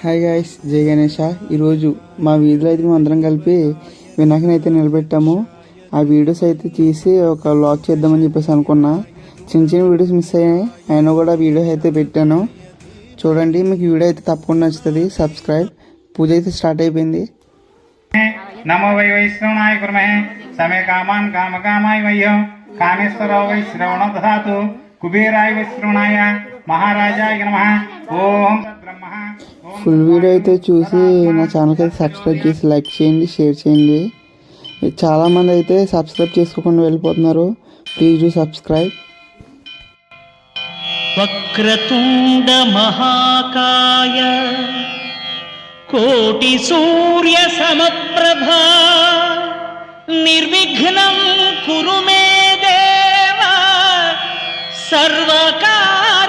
Hi guys జై గణేష. ఈరోజు మా వీధిలో అయితే మేము అందరం కలిపి వినాయకుని అయితే నిలబెట్టాము. ఆ వీడియోస్ అయితే తీసి ఒక లాక్ చేద్దామని చెప్పేసి అనుకున్నా. చిన్న చిన్న వీడియోస్ మిస్ అయ్యాయి అయినా కూడా వీడియోస్ అయితే పెట్టాను. చూడండి మీకు వీడియో అయితే తప్పకుండా నచ్చుతుంది. సబ్స్క్రైబ్ పూజ అయితే స్టార్ట్ అయిపోయింది. నమో వై వైశ్రవణాయ కుర్మహే సమే కామాన్ కామ కామాయ వయ్యో. కామేశ్వరో వై శ్రవణ దధాతు. కుబేరాయ వైశ్రవణాయ మహారాజాయ నమ. ఫుల్ వీడియో అయితే చూసి నా ఛానల్కి అయితే సబ్స్క్రైబ్ చేసి లైక్ చేయండి షేర్ చేయండి. చాలామంది అయితే సబ్స్క్రైబ్ చేసుకోకుండా వెళ్ళిపోతున్నారు. ప్లీజ్ డూ సబ్స్క్రైబ్ వక్రతుండ మహాకాయ కోటి సూర్య సమప్రభా నిర్విఘ్నం కురు మే దేవ సర్వకార్యేషు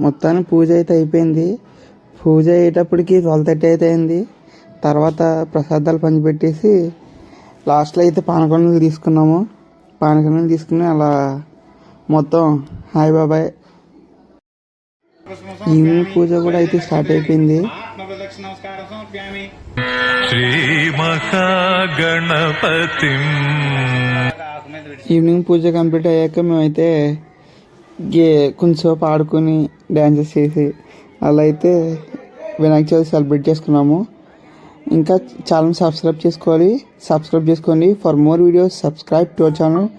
మొత్తాన్ని పూజ అయితే అయిపోయింది. పూజ అయ్యేటప్పటికి ట్వెల్వ్ తట్టి అయితే అయింది. తర్వాత ప్రసాదాలు పంచిపెట్టేసి లాస్ట్లో అయితే పానకొండలు తీసుకున్నాము. పానకొండలు తీసుకుని అలా మొత్తం హాయ్ బాబాయ్. ఈవినింగ్ పూజ కూడా అయితే స్టార్ట్ అయిపోయింది. ఈవినింగ్ పూజ కంప్లీట్ అయ్యాక మేమైతే గే కొంచెంసేపు ఆడుకొని డ్యాన్సెస్ చేసి అలా అయితే వినాయక చవితి సెలబ్రేట్ చేసుకున్నాము. ఇంకా చాలా సబ్స్క్రైబ్ చేసుకోవాలి. సబ్స్క్రైబ్ చేసుకోండి. For more videos subscribe to our channel.